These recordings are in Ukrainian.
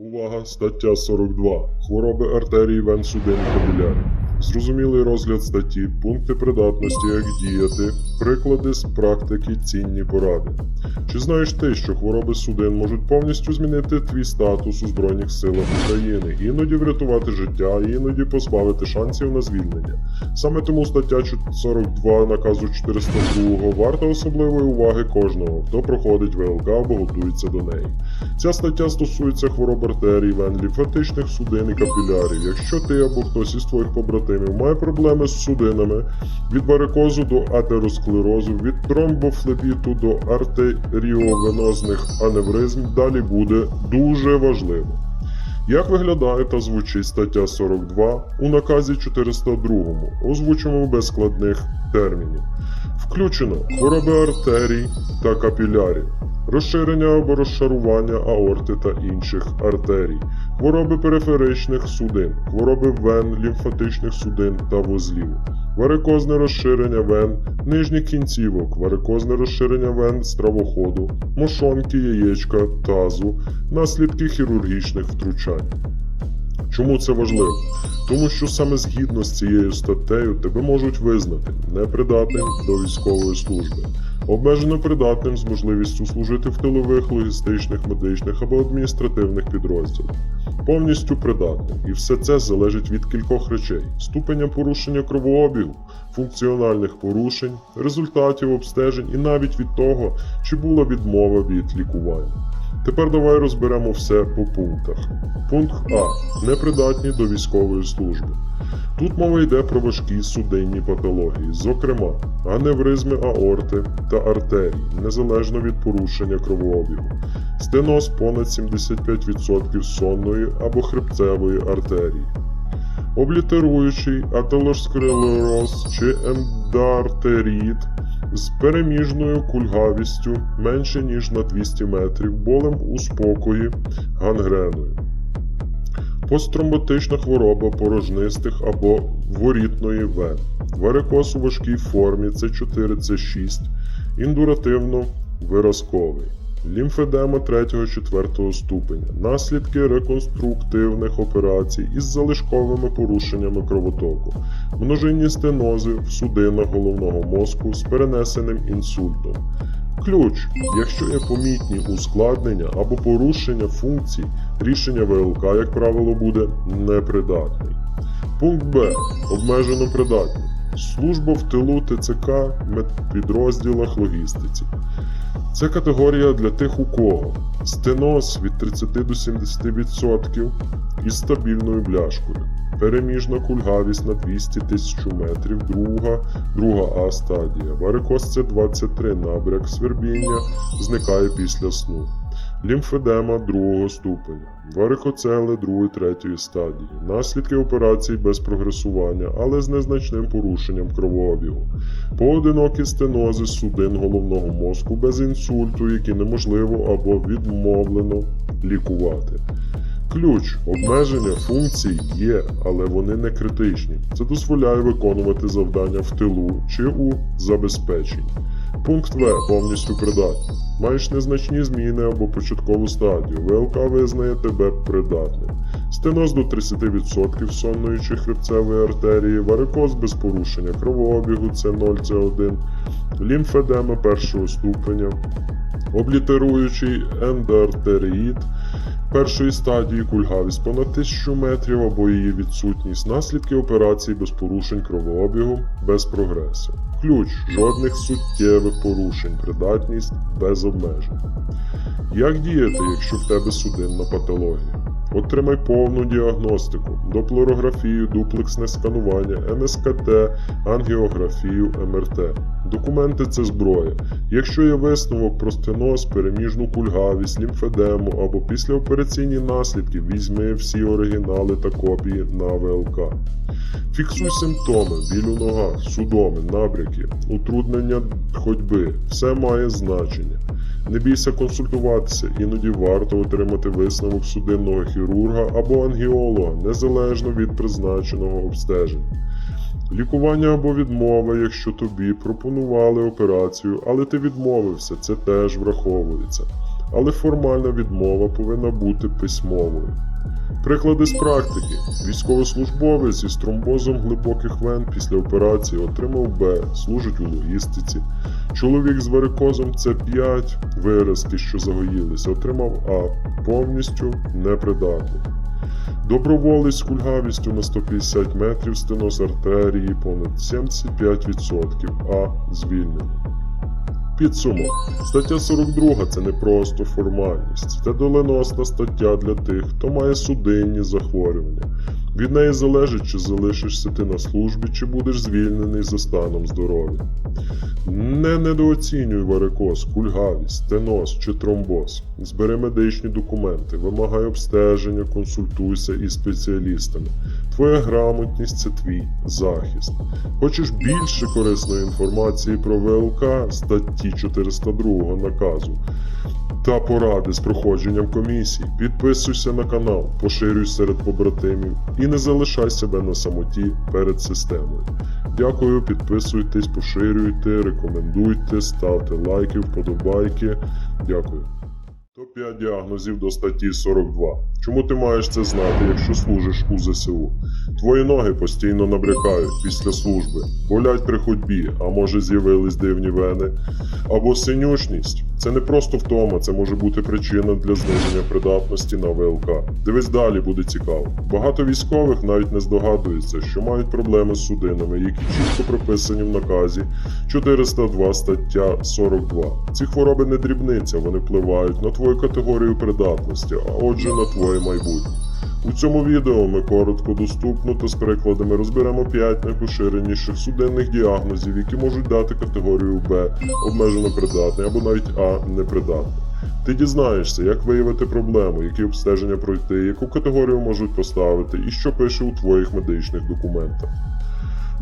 Увага, стаття 42. Хвороби артерії вен судин капілярів. Зрозумілий розгляд статті, пункти придатності, як діяти, приклади з практики, цінні поради. Чи знаєш ти, що хвороби судин можуть повністю змінити твій статус у Збройних силах України, іноді врятувати життя, іноді позбавити шансів на звільнення? Саме тому стаття 42 наказу 402 варта особливої уваги кожного, хто проходить ВЛК або готується до неї. Ця стаття стосується хвороб артерій, вен, лімфатичних судин і капілярів. Якщо ти або хтось із твоїх побратимів має проблеми з судинами від варикозу до атеросклерозу, від тромбофлебіту до артеріовенозних аневризм, далі буде дуже важливо. Як виглядає та звучить стаття 42 у наказі 402, озвучимо без складних термінів. Включено хвороби артерій та капілярів, розширення або розшарування аорти та інших артерій, хвороби периферичних судин, хвороби вен, лімфатичних судин та вузлів, варикозне розширення вен, нижніх кінцівок, варикозне розширення вен стравоходу, мошонки, яєчка, тазу, наслідки хірургічних втручань. Чому це важливо? Тому що саме згідно з цією статтею тебе можуть визнати непридатним до військової служби, обмежено придатним з можливістю служити в тилових, логістичних, медичних або адміністративних підрозділах, повністю придатним. І все це залежить від кількох речей: ступеня порушення кровообігу, функціональних порушень, результатів обстежень і навіть від того, чи була відмова від лікування. Тепер давай розберемо все по пунктах. Пункт А. Непридатні до військової служби. Тут мова йде про важкі судинні патології, зокрема аневризми аорти та артерій, незалежно від порушення кровообігу, стеноз понад 75% сонної або хребцевої артерії, облітеруючий атеросклероз чи ендоартеріт з переміжною кульгавістю менше ніж на 200 метрів, болем у спокої, гангреною. Посттромботична хвороба порожнистих або ворітної вен, варикоз у важкій формі С4, С6, індуративно виразковий, лімфедема 3-4 ступеня, наслідки реконструктивних операцій із залишковими порушеннями кровотоку, множинні стенози в судинах головного мозку з перенесеним інсультом. Ключ, якщо є помітні ускладнення або порушення функцій, рішення ВЛК, як правило, буде непридатний. Пункт Б. Обмежено придатні. Служба в тилу ТЦК медпідрозділах логістиці. Це категорія для тих, у кого стеноз від 30 до 70% із стабільною бляшкою, переміжна кульгавість на 200 тисяч метрів, друга, друга А стадія, варикоз це 23 набряк свербіння зникає після сну. Лімфедема другого ступеня, варикоцели другої третьої стадії, наслідки операцій без прогресування, але з незначним порушенням кровообігу, поодинокі стенози судин головного мозку без інсульту, які неможливо або відмовлено лікувати. Ключ обмеження функцій є, але вони не критичні. Це дозволяє виконувати завдання в тилу чи у забезпеченні. Пункт В повністю придатний. Маєш незначні зміни або початкову стадію. ВЛК визнає тебе придатним. Стеноз до 30% сонної чи хребцевої артерії, варикоз без порушення кровообігу це 0 це 1 лімфедема першого ступеня, облітеруючий ендоартеріїд першої стадії кульгавість понад 1000 метрів або її відсутність, наслідки операцій без порушень кровообігу, без прогресу. Ключ жодних суттєвих порушень, придатність без обмежень. Як діяти, якщо в тебе судинна патологія? Отримай повну діагностику, доплерографію, дуплексне сканування, МСКТ, ангіографію, МРТ. Документи це зброя. Якщо є висновок про стеноз, переміжну кульгавість, лімфедему або післяопераційні наслідки, візьми всі оригінали та копії на ВЛК. Фіксуй симптоми, біль у ногах, судоми, набряки, утруднення ходьби. Все має значення. Не бійся консультуватися, іноді варто отримати висновок судинного хірурга або ангіолога, незалежно від призначеного обстеження. Лікування або відмова, якщо тобі пропонували операцію, але ти відмовився, це теж враховується. але формальна відмова повинна бути письмовою. Приклади з практики. Військовослужбовець із тромбозом глибоких вен після операції отримав Б, служить у логістиці. Чоловік з варикозом С5, виразки, що загоїлися, отримав А, повністю непридатний. Доброволець з кульгавістю на 150 метрів стеноз артерії понад 75%, А звільнений. Підсумок. Стаття 42 це не просто формальність, це доленосна стаття для тих, хто має судинні захворювання. Від неї залежить, чи залишишся ти на службі, чи будеш звільнений за станом здоров'я. Не недооцінюй варикоз, кульгавість, стеноз чи тромбоз. Збери медичні документи, вимагай обстеження, консультуйся із спеціалістами. Твоя грамотність це твій захист. Хочеш більше корисної інформації про ВЛК статті 402 наказу та поради з проходженням комісій, підписуйся на канал, поширюй серед побратимів і не залишай себе на самоті перед системою. Дякую, підписуйтесь, поширюйте, рекомендуйте, ставте лайки, вподобайки. Дякую. Топ-5 діагнозів до статті 42. Чому ти маєш це знати, якщо служиш у ЗСУ? Твої ноги постійно набрякають після служби, болять при ходьбі, а може з'явились дивні вени. Або синючність. Це не просто втома, це може бути причина для зниження придатності на ВЛК. Дивись далі, буде цікаво. Багато військових навіть не здогадуються, що мають проблеми з судинами, які чітко прописані в наказі 402 стаття 42. Ці хвороби не дрібниця, вони впливають на твою категорію придатності, а отже на твоє майбутнє. У цьому відео ми коротко, доступно та з перекладами розберемо 5 найпоширеніших судинних діагнозів, які можуть дати категорію Б обмежено придатний або навіть А непридатний. Ти дізнаєшся, як виявити проблему, які обстеження пройти, яку категорію можуть поставити і що пише у твоїх медичних документах.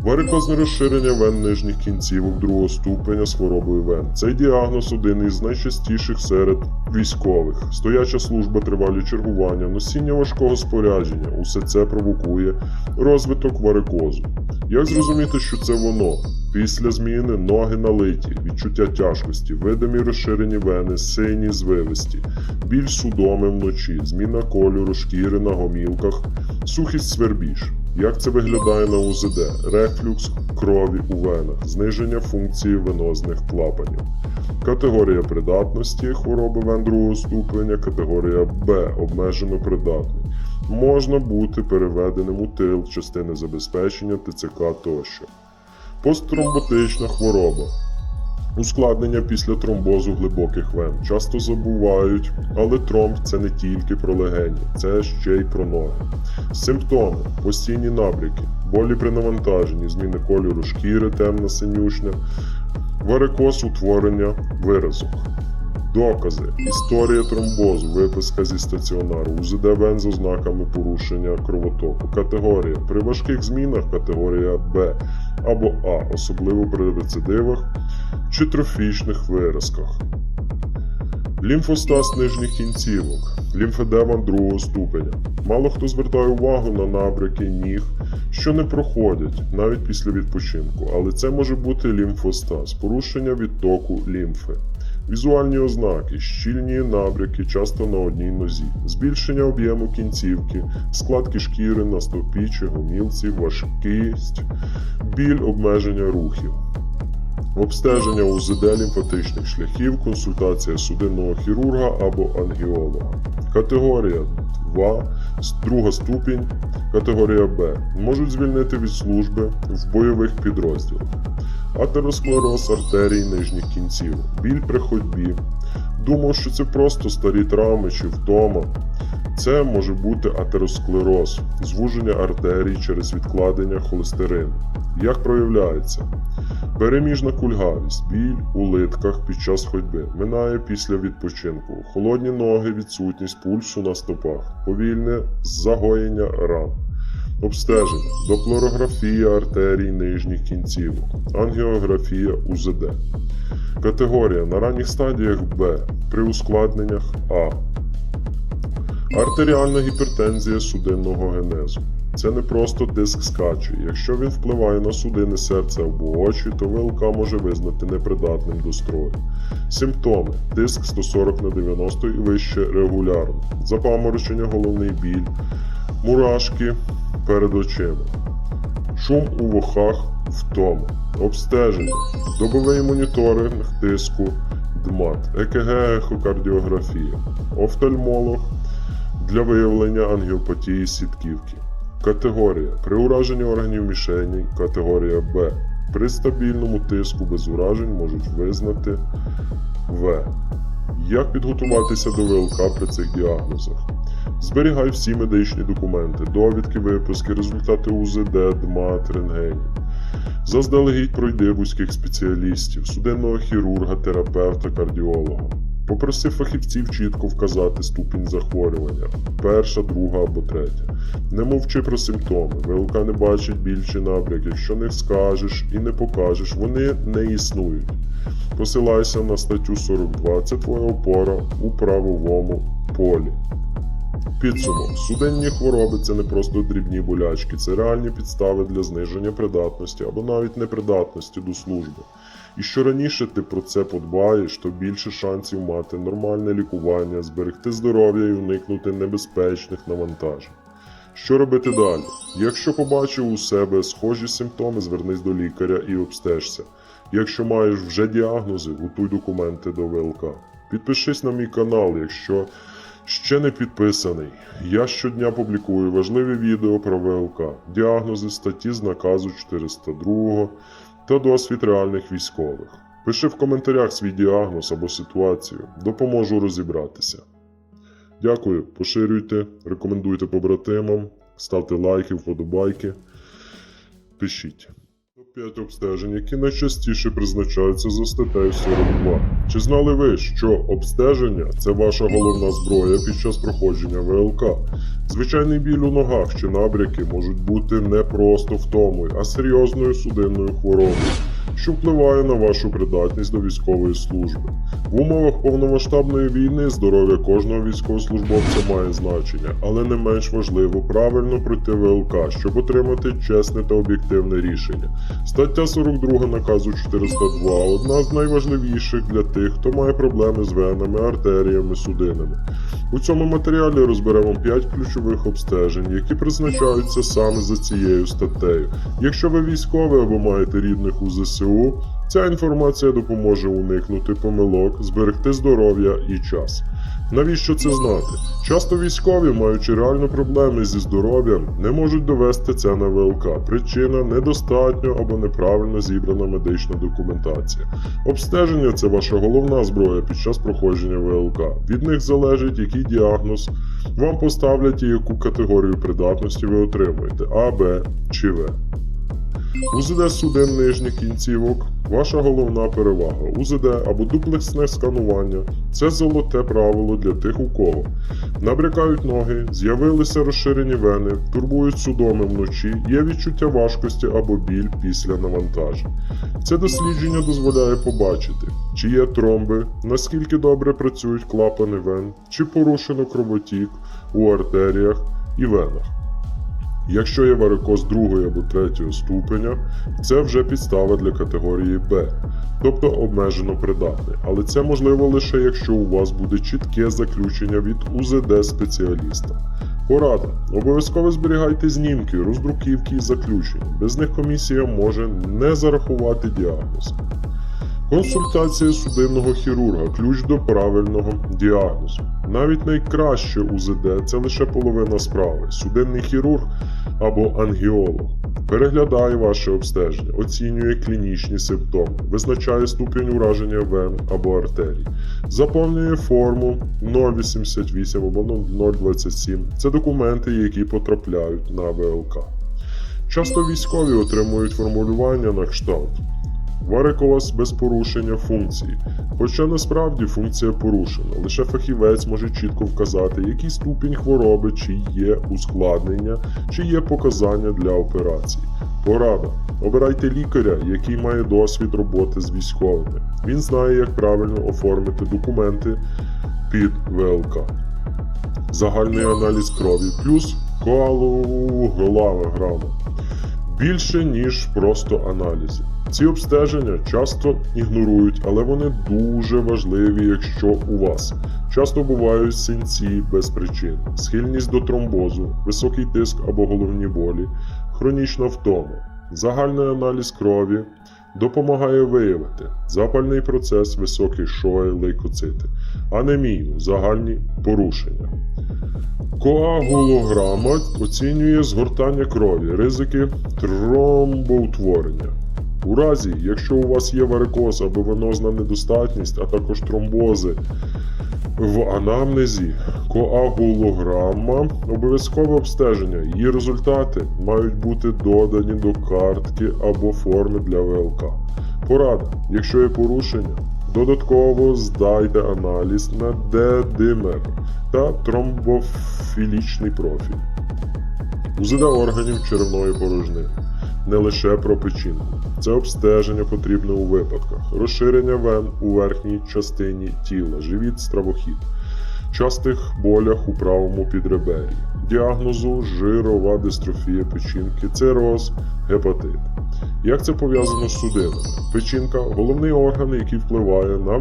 Варикозне розширення вен нижніх кінцівок другого ступеня з хворобою вен. Цей діагноз один із найчастіших серед військових. Стояча служба, тривалі чергування, носіння важкого спорядження усе це провокує розвиток варикозу. Як зрозуміти, що це воно? Після зміни ноги налиті, відчуття тяжкості, видимі розширені вени, сині звивисті, біль судоми вночі, зміна кольору шкіри на гомілках, сухість свербіж. Як це виглядає на УЗД? Рефлюкс крові у венах, зниження функції венозних клапанів. Категорія придатності хвороби вен другого ступеня, категорія Б обмежено придатний. Можна бути переведеним у тил частини забезпечення ТЦК тощо. Посттромботична хвороба. Ускладнення після тромбозу глибоких вен. Часто забувають, але тромб це не тільки про легені, це ще й про ноги. Симптоми: постійні набряки, болі при навантаженні, зміни кольору шкіри, темна синюшня, варикоз утворення виразок. Докази, історія тромбозу, виписка зі стаціонару, УЗД вен з ознаками порушення кровотоку, категорія. При важких змінах категорія Б або А, особливо при рецидивах чи трофічних виразках. Лімфостаз нижніх кінцівок, лімфедема другого ступеня. Мало хто звертає увагу на набряки ніг, що не проходять навіть після відпочинку, але це може бути лімфостаз, порушення відтоку лімфи. Візуальні ознаки, щільні набряки, часто на одній нозі, збільшення об'єму кінцівки, складки шкіри на стопі чи гомілці, важкість, біль обмеження рухів. Обстеження УЗД лімфатичних шляхів, консультація судинного хірурга або ангіолога. Категорія 2, друга ступінь, категорія Б. Можуть звільнити від служби в бойових підрозділах. Атеросклероз артерій нижніх кінцівок, біль при ходьбі. Думав, що це просто старі травми чи втома. Це може бути атеросклероз, звуження артерій через відкладення холестерину. Як проявляється? Переміжна кульгавість, біль у литках під час ходьби, минає після відпочинку, холодні ноги, відсутність пульсу на стопах, повільне загоєння ран. Обстеження, доплорографія артерій нижніх кінцівок, ангіографія УЗД. Категорія на ранніх стадіях Б, при ускладненнях А. Артеріальна гіпертензія судинного генезу. Це не просто тиск скачує. Якщо він впливає на судини серця або очі, то ВЛК може визнати непридатним до строю. Симптоми: тиск 140 на 90 і вище регулярно, запаморочення, головний біль, мурашки перед очима, шум у вухах, втома, обстеження, добовий моніторинг тиску, ДМАТ, ЕКГ, ехокардіографія, офтальмолог для виявлення ангіопатії сітківки. Категорія. При ураженні органів мішені категорія Б. При стабільному тиску без уражень можуть визнати В. Як підготуватися до ВЛК при цих діагнозах? Зберігай всі медичні документи, довідки, виписки, результати УЗД, ДМАТ, рентгенів. Заздалегідь пройди вузьких спеціалістів, судинного хірурга, терапевта, кардіолога. Попроси фахівців чітко вказати ступінь захворювання перша, друга або третя. Не мовчи про симптоми. ВЛК не бачить біль чи набряк. Якщо не скажеш і не покажеш, вони не існують. Посилайся на статтю 42. Це твоя опора у правовому полі. Підсумок. Суденні хвороби це не просто дрібні болячки, це реальні підстави для зниження придатності або навіть непридатності до служби. І що раніше ти про це подбаєш, то більше шансів мати нормальне лікування, зберегти здоров'я і уникнути небезпечних навантажень. Що робити далі? Якщо побачив у себе схожі симптоми, звернись до лікаря і обстежся. Якщо маєш вже діагнози, готуй документи до ВЛК. Підпишись на мій канал, якщо ще не підписаний. Я щодня публікую важливі відео про ВЛК, діагнози, статті з наказу 402 та досвід реальних військових. Пиши в коментарях свій діагноз або ситуацію, допоможу розібратися. Дякую, поширюйте, рекомендуйте побратимам, ставте лайки, вподобайки. Пишіть. Топ-5 обстежень, які найчастіше призначаються за статтею 42. Чи знали ви, що обстеження це ваша головна зброя під час проходження ВЛК? Звичайний біль у ногах чи набряки можуть бути не просто втомою, а серйозною судинною хворобою, що впливає на вашу придатність до військової служби. В умовах повномасштабної війни здоров'я кожного військовослужбовця має значення, але не менш важливо правильно пройти ВЛК, щоб отримати чесне та об'єктивне рішення. Стаття 42 наказу 402 одна з найважливіших для тих, хто має проблеми з венами, артеріями, судинами. У цьому матеріалі розберемо 5 ключових обстежень, які призначаються саме за цією статтею. Якщо ви військовий або маєте рідних у ЗСУ, ця інформація допоможе уникнути помилок, зберегти здоров'я і час. Навіщо це знати? Часто військові, маючи реальні проблеми зі здоров'ям, не можуть довести це на ВЛК. Причина недостатньо або неправильно зібрана медична документація. Обстеження це ваша головна зброя під час проходження ВЛК. Від них залежить, який діагноз вам поставлять і яку категорію придатності ви отримуєте А, Б чи В. УЗД судин нижніх кінцівок ваша головна перевага. УЗД або дуплексне сканування це золоте правило для тих, у кого набрякають ноги, з'явилися розширені вени, турбують судоми вночі, є відчуття важкості або біль після навантажень. Це дослідження дозволяє побачити, чи є тромби, наскільки добре працюють клапани вен, чи порушено кровотік у артеріях і венах. Якщо є варикоз другої або третього ступеня, це вже підстава для категорії Б, тобто обмежено придатний. Але це можливо лише якщо у вас буде чітке заключення від УЗД спеціаліста. Порада. Обов'язково зберігайте знімки, роздруківки і заключення. Без них комісія може не зарахувати діагноз. Консультація судинного хірурга ключ до правильного діагнозу. Навіть найкраще УЗД це лише половина справи. Судинний хірург або ангіолог переглядає ваше обстеження, оцінює клінічні симптоми, визначає ступінь ураження вен або артерій, заповнює форму 088 або 027. Це документи, які потрапляють на ВЛК. Часто військові отримують формулювання на кшталт. Варикоз без порушення функції. Хоча насправді функція порушена, лише фахівець може чітко вказати, який ступінь хвороби, чи є ускладнення, чи є показання для операції. Порада. Обирайте лікаря, який має досвід роботи з військовими. Він знає, як правильно оформити документи під ВЛК. загальний аналіз крові, плюс коалограма. Більше, ніж просто аналізи. Ці обстеження часто ігнорують, але вони дуже важливі, якщо у вас часто бувають синці без причин, схильність до тромбозу, високий тиск або головні болі, хронічна втома. Загальний аналіз крові допомагає виявити запальний процес, високий шоє, лейкоцити, анемію, загальні порушення. Коагулограма оцінює згортання крові, ризики тромбоутворення. У разі, якщо у вас є варикоз або венозна недостатність, а також тромбози в анамнезі, коагулограма обов'язкове обстеження. Її результати мають бути додані до картки або форми для ВЛК. Порада, якщо є порушення, додатково здайте аналіз на дедимер та тромбофілічний профіль. УЗД органів черевної порожнини. Не лише про печінку. Це обстеження потрібне у випадках розширення вен у верхній частині тіла, живіт, стравохід, частих болях у правому підребер'ї, діагнозу жирова дистрофія печінки, цироз, гепатит. Як це пов'язано з судинами? Печінка головний орган, який впливає на,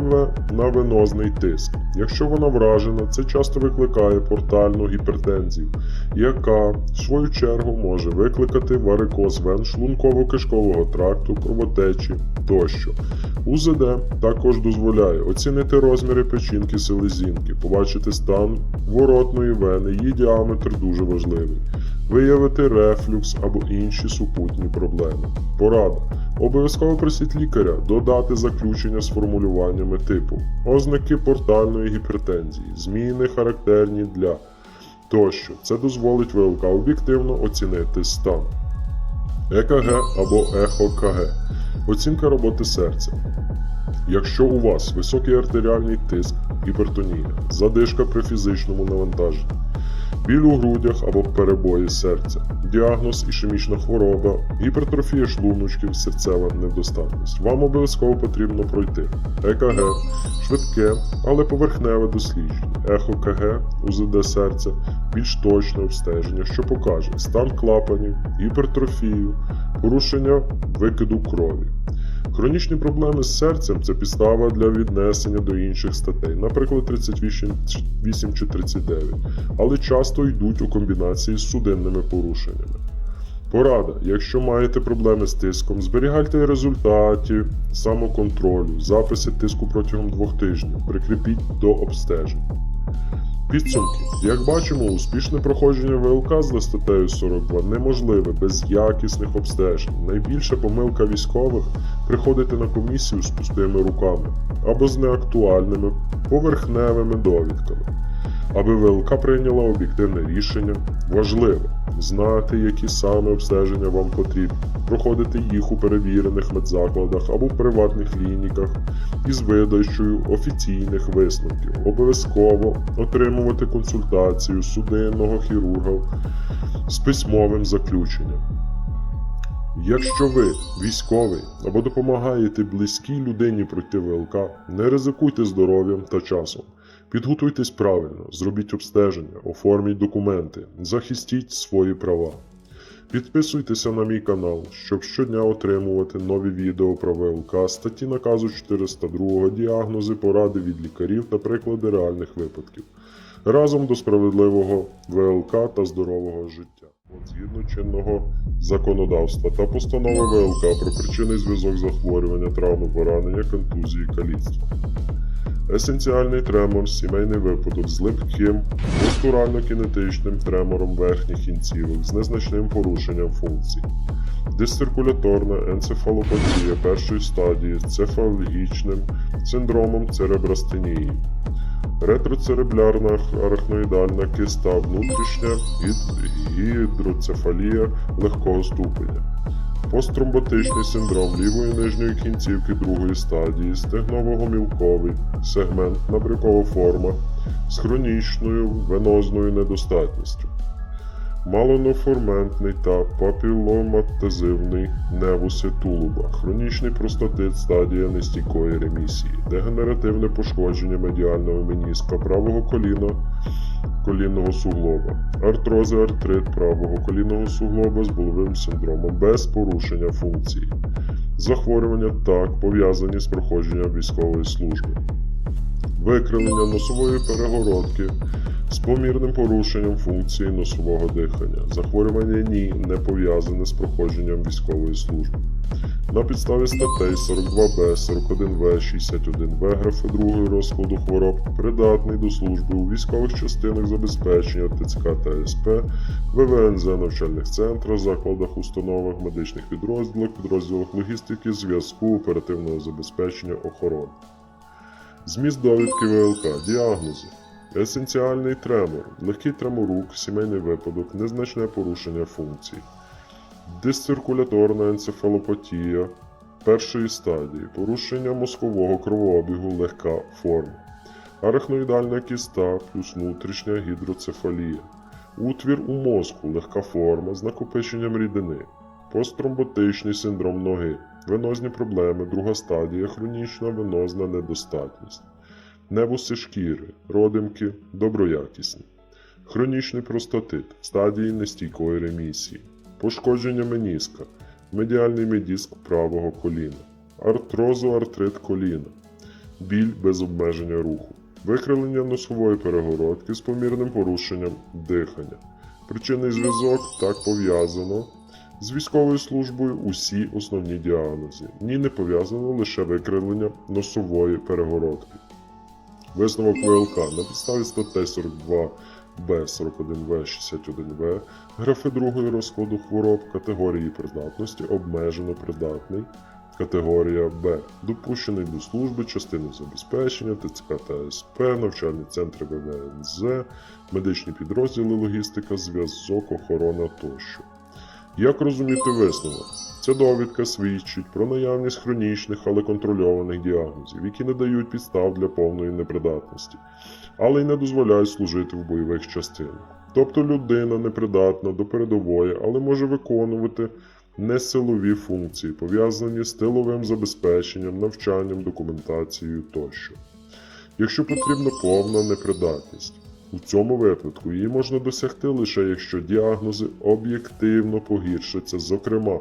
на венозний тиск. Якщо вона вражена, це часто викликає портальну гіпертензію, яка в свою чергу може викликати варикоз вен шлунково-кишкового тракту, кровотечі тощо. УЗД також дозволяє оцінити розміри печінки селезінки, побачити стан воротної вени, її діаметр дуже важливий, виявити рефлюкс або інші супутні проблеми. Порада. Обов'язково просіть лікаря додати заключення з формулюваннями типу ознаки портальної гіпертензії, зміни характерні для тощо. Це дозволить ВЛК об'єктивно оцінити стан. ЕКГ або ЕХО-КГ. Оцінка роботи серця. Якщо у вас високий артеріальний тиск, гіпертонія, задишка при фізичному навантаженні, біль у грудях або перебої серця, діагноз ішемічна хвороба, гіпертрофія шлуночків, серцева недостатність. Вам обов'язково потрібно пройти ЕКГ, швидке, але поверхневе дослідження, ЕХО-КГ, УЗД серця, більш точне обстеження, що покаже стан клапанів, гіпертрофію, порушення викиду крові. Хронічні проблеми з серцем це підстава для віднесення до інших статей, наприклад, 38 чи 39, але часто йдуть у комбінації з судинними порушеннями. Порада: якщо маєте проблеми з тиском, зберігайте результати самоконтролю, записи тиску протягом двох тижнів, прикріпіть до обстежень. Підсумки. Як бачимо, успішне проходження ВЛК з статтею 42 неможливе без якісних обстежень. Найбільша помилка військових приходити на комісію з пустими руками або з неактуальними поверхневими довідками. Аби ВЛК прийняла об'єктивне рішення, важливо знати, які саме обстеження вам потрібні, проходити їх у перевірених медзакладах або приватних клініках із видачею офіційних висновків. Обов'язково отримувати консультацію судинного хірурга з письмовим заключенням. Якщо ви військовий або допомагаєте близькій людині пройти ВЛК, не ризикуйте здоров'ям та часом. Підготуйтесь правильно, зробіть обстеження, оформіть документи, захистіть свої права. Підписуйтеся на мій канал, щоб щодня отримувати нові відео про ВЛК, статті наказу 402, діагнози, поради від лікарів та приклади реальних випадків. Разом до справедливого ВЛК та здорового життя. От згідно чинного законодавства та постанови ВЛК про причинний зв'язок захворювання, травми, поранення, контузії, каліцтва. Есенціальний тремор, сімейний випадок з липким, постурально-кінетичним тремором верхніх кінцівок з незначним порушенням функцій. Дисциркуляторна енцефалопатія першої стадії з цефалгічним синдромом церебрастенії. Ретроцеребральна арахноїдальна киста внутрішня гідроцефалія легкого ступеня. Посттромботичний синдром лівої нижньої кінцівки другої стадії, стегново-гомілковий, сегмент набрякова форма з хронічною венозною недостатністю. Малоноформентний та папіломатозивний невуси тулуба, хронічний простатит стадія нестійкої ремісії, дегенеративне пошкодження медіального меніска правого коліна, колінного суглоба, артрози, артрит правого колінного суглоба з боловим синдромом без порушення функції, захворювання так пов'язані з проходженням військової служби, викривлення носової перегородки з помірним порушенням функції носового дихання, захворювання ні не пов'язане з проходженням військової служби. На підставі статей 42Б, 41В, 61В графи 2 розкладу хвороб придатний до служби у військових частинах забезпечення ТЦК та СП, ВВНЗ, навчальних центрах, закладах, установах, медичних підрозділах, підрозділах логістики, зв'язку, оперативного забезпечення, охорони. Зміст довідки ВЛК, діагнози. Есенціальний тремор, легкий треморук, сімейний випадок, незначне порушення функцій. Дисциркуляторна енцефалопатія першої стадії, порушення мозкового кровообігу, легка форма. Арахноїдальна кіста плюс внутрішня гідроцефалія. Утвір у мозку, легка форма з накопиченням рідини. Посттромботичний синдром ноги. Венозні проблеми, друга стадія, хронічна венозна недостатність. Невуси шкіри, родимки, доброякісні. Хронічний простатит стадії нестійкої ремісії. Пошкодження меніска, медіальний медіск правого коліна, артрозоартрит коліна, біль без обмеження руху, викривлення носової перегородки з помірним порушенням дихання. Причинний зв'язок так пов'язано з військовою службою усі основні діагнози. Ні не пов'язано лише викривлення носової перегородки. Висновок ВЛК на підставі статей 42 Б, 41В, 61В, графи другої розкладу хвороб, категорії придатності обмежено придатний, категорія Б, допущений до служби, частини забезпечення, ТЦК та СП, навчальні центри ВВНЗ, медичні підрозділи, логістика, зв'язок, охорона тощо. Як розуміти висновок? Ця довідка свідчить про наявність хронічних, але контрольованих діагнозів, які не дають підстав для повної непридатності, але й не дозволяють служити в бойових частинах. Тобто людина непридатна до передової, але може виконувати несилові функції, пов'язані з тиловим забезпеченням, навчанням, документацією тощо. Якщо потрібна повна непридатність. У цьому випадку її можна досягти лише якщо діагнози об'єктивно погіршаться, зокрема,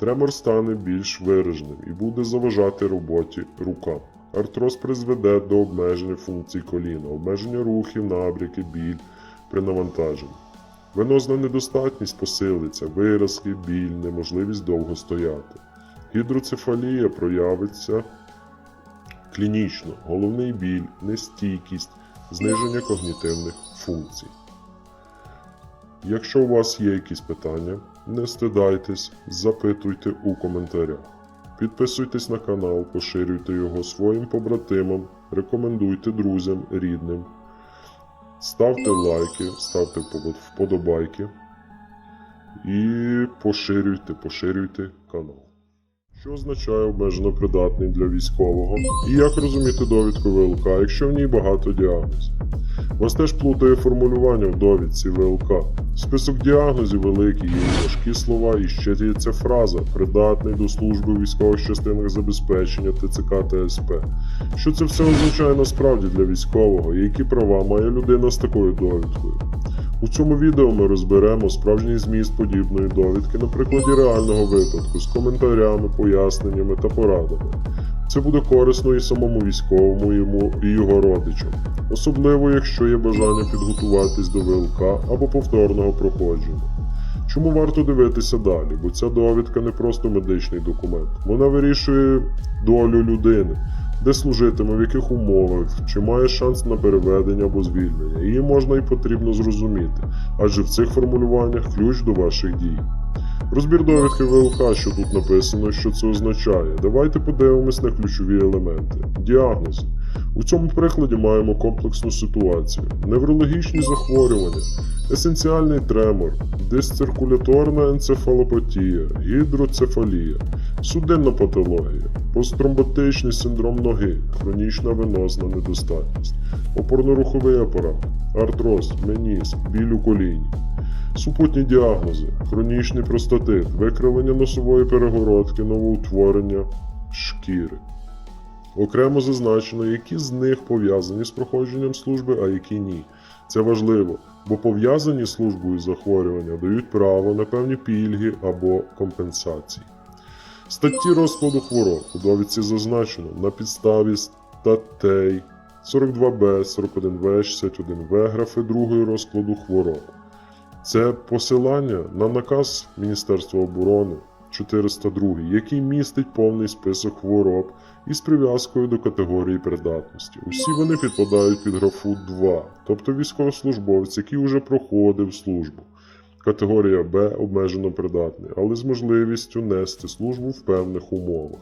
тремор стане більш вираженим і буде заважати роботі рукам. Артроз призведе до обмеження функцій коліна, обмеження рухів, набряки, біль при навантаженні. Венозна недостатність посилиться, виразки, біль, неможливість довго стояти. Гідроцефалія проявиться клінічно, головний біль, нестійкість, зниження когнітивних функцій. Якщо у вас є якісь питання, не стидайтесь, запитуйте у коментарях. Підписуйтесь на канал, поширюйте його своїм побратимам, рекомендуйте друзям, рідним. Ставте лайки, ставте вподобайки і поширюйте, поширюйте канал. Що означає обмежено придатний для військового? І як розуміти довідку ВЛК, якщо в ній багато діагнозів? Вас теж плутає формулювання в довідці ВЛК. Список діагнозів великий, є важкі слова, і ще є фраза придатний до служби військових частинах забезпечення ТЦК та СП. Що це все означає насправді для військового, і які права має людина з такою довідкою? У цьому відео ми розберемо справжній зміст подібної довідки на прикладі реального випадку з коментарями, поясненнями та порадами. Це буде корисно і самому військовому йому і його родичам, особливо якщо є бажання підготуватись до ВЛК або повторного проходження. Чому варто дивитися далі? Бо ця довідка не просто медичний документ. Вона вирішує долю людини, де служитиме, в яких умовах, чи має шанс на переведення або звільнення. Її можна і потрібно зрозуміти, адже в цих формулюваннях ключ до ваших дій. Розбір довідки ВЛК, що тут написано, що це означає. Давайте подивимось на ключові елементи. Діагнози. У цьому прикладі маємо комплексну ситуацію: неврологічні захворювання, есенціальний тремор, дисциркуляторна енцефалопатія, гідроцефалія, судинна патологія, посттромботичний синдром ноги, хронічна венозна недостатність, опорно-руховий апарат, артроз, меніск, біль у коліні. Супутні діагнози: хронічний простатит, викривлення носової перегородки, новоутворення шкіри. Окремо зазначено, які з них пов'язані з проходженням служби, а які ні. Це важливо, бо пов'язані з службою захворювання дають право на певні пільги або компенсації. Статті розкладу хвороб у довідці зазначено на підставі статей 42Б, 41В, 61В графи 2 розкладу хвороб. Це посилання на наказ Міністерства оборони 402, який містить повний список хвороб із прив'язкою до категорії придатності. Усі вони підпадають під графу 2, тобто військовослужбовець, який уже проходив службу. Категорія Б обмежено придатний, але з можливістю нести службу в певних умовах.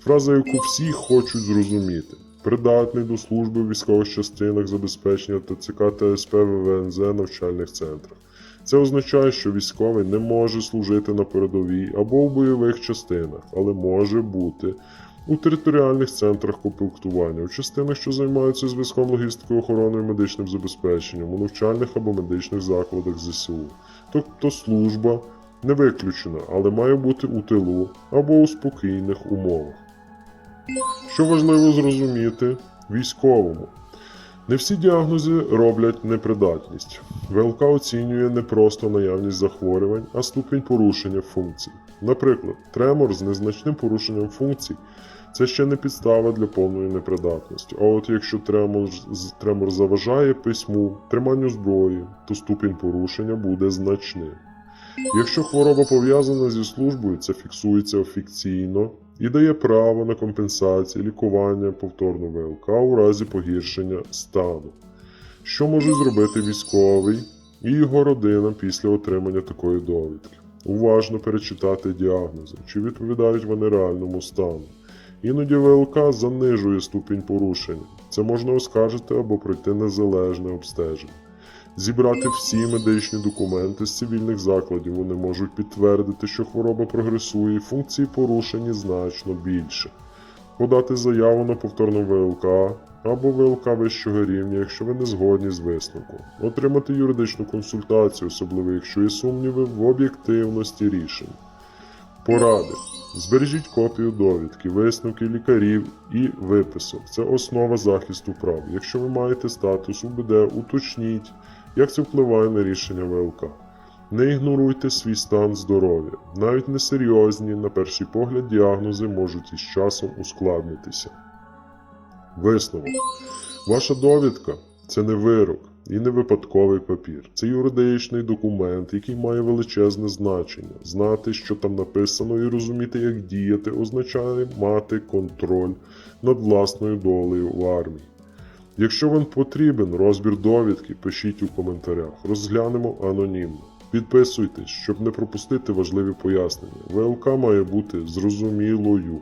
Фраза, яку всі хочуть зрозуміти. Придатний до служби в військових частинах забезпечення ТЦК та СП ВВНЗ навчальних центрах. Це означає, що військовий не може служити на передовій або у бойових частинах, але може бути у територіальних центрах комплектування, у частинах, що займаються зв'язком логістикою, охороною, медичним забезпеченням, у навчальних або медичних закладах ЗСУ. Тобто служба не виключена, але має бути у тилу або у спокійних умовах. Що важливо зрозуміти військовому. Не всі діагнози роблять непридатність. ВЛК оцінює не просто наявність захворювань, а ступінь порушення функцій. Наприклад, тремор з незначним порушенням функцій це ще не підстава для повної непридатності. А от якщо тремор, тремор заважає письму, триманню зброї, то ступінь порушення буде значним. Якщо хвороба пов'язана зі службою, це фіксується офіційно і дає право на компенсацію, лікування повторно ВЛК у разі погіршення стану. Що можуть зробити військовий і його родина після отримання такої довідки? Уважно перечитати діагнози, чи відповідають вони реальному стану. Іноді ВЛК занижує ступінь порушення. Це можна оскаржити або пройти незалежне обстеження. Зібрати всі медичні документи з цивільних закладів вони можуть підтвердити, що хвороба прогресує, і функції порушені значно більше. Подати заяву на повторну ВЛК або ВЛК вищого рівня, якщо ви не згодні з висновком. Отримати юридичну консультацію, особливо якщо є сумніви в об'єктивності рішень. Поради. Збережіть копію довідки, висновки лікарів і виписок. Це основа захисту прав. Якщо ви маєте статус УБД, уточніть, як це впливає на рішення ВЛК. Не ігноруйте свій стан здоров'я. Навіть несерйозні, на перший погляд, діагнози можуть із часом ускладнитися. Висновок. Ваша довідка це не вирок і не випадковий папір. Це юридичний документ, який має величезне значення. Знати, що там написано, і розуміти, як діяти, означає мати контроль над власною долею в армії. Якщо вам потрібен розбір довідки, пишіть у коментарях. Розглянемо анонімно. Підписуйтесь, щоб не пропустити важливі пояснення. ВЛК має бути зрозумілою.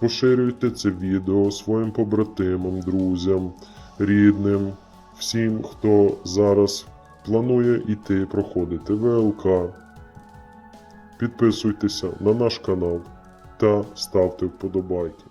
Поширюйте це відео своїм побратимам, друзям, рідним, всім, хто зараз планує йти проходити ВЛК. Підписуйтеся на наш канал та ставте вподобайки.